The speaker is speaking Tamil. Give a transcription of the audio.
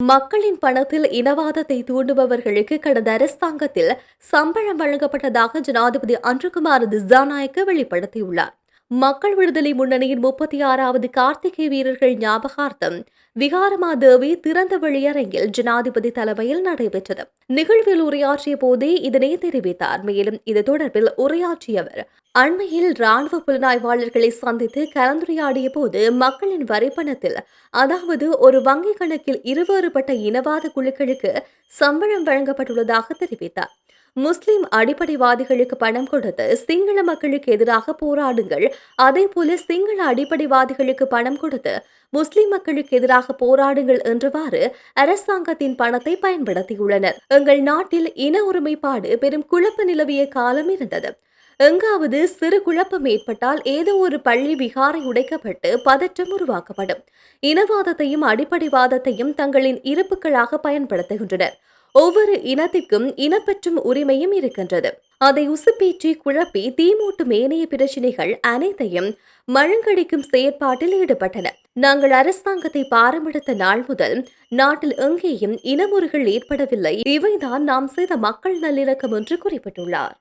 மக்களின் பணத்தில் இனவாதத்தை தூண்டுபவர்களுக்கு கடந்த அரசாங்கத்தில் சம்பளம் வழங்கப்பட்டதாக ஜனாதிபதி அன்றுகுமார் திசாநாயக்க வெளிப்படுத்தியுள்ளார். மக்கள் விடுதலை முன்னணியின் முப்பத்தி ஆறாவது கார்த்திகை வீரர்கள் ஞாபகார்த்தம். விகாரமாதேவி திறந்த வெளியரங்கில் ஜனாதிபதி தலைமையில் நடைபெற்றது. நிகழ்வில் உரையாற்றிய போதே இதனை தெரிவித்தார். மேலும் இது தொடர்பில் உரையாற்றிய அவர் அண்மையில் ராணுவ புலனாய்வாளர்களை சந்தித்து கலந்துரையாடிய போது மக்களின் வரிப்பணத்தில் அதாவது ஒரு வங்கிக் கணக்கில் இருவேறுபட்ட இனவாத குழுக்களுக்கு சம்பளம் வழங்கப்பட்டுள்ளதாக தெரிவித்தார். முஸ்லிம் அடிப்படைவாதிகளுக்கு பணம் கொடுத்து சிங்கள மக்களுக்கு எதிராக போராடுங்கள். அதே போல சிங்கள அடிப்படைவாதிகளுக்கு பணம் கொடுத்து முஸ்லிம் மக்களுக்கு எதிராக போராடுங்கள் என்றவாறு அரசாங்கத்தின் பணத்தை பயன்படுத்தியுள்ளனர். எங்கள் நாட்டில் இன ஒருமைப்பாடு பெரும் குழப்ப நிலவிய காலம் இருந்தது. எங்காவது சிறு குழப்பம் ஏற்பட்டால் ஏதோ ஒரு பள்ளி விகாரை உடைக்கப்பட்டு பதற்றம் உருவாக்கப்படும். இனவாதத்தையும் அடிப்படைவாதத்தையும் தங்களின் இருப்புகளாக பயன்படுத்துகின்றனர். ஒவ்வொரு இனத்திற்கும் இனப்பற்றும் உரிமையும் இருக்கின்றது. அதை உசுப்பேற்றி குழப்பி தீமூட்டும் ஏனைய பிரச்சினைகள் அனைத்தையும் மழுங்கடிக்கும் செயற்பாட்டில் ஈடுபட்டன. நாங்கள் அரசாங்கத்தை பாரம்படுத்த நாள் முதல் நாட்டில் எங்கேயும் இனமுறுகள் ஏற்படவில்லை. இவைதான் நாம் செய்த மக்கள் நல்லிணக்கம் என்று குறிப்பிட்டுள்ளார்.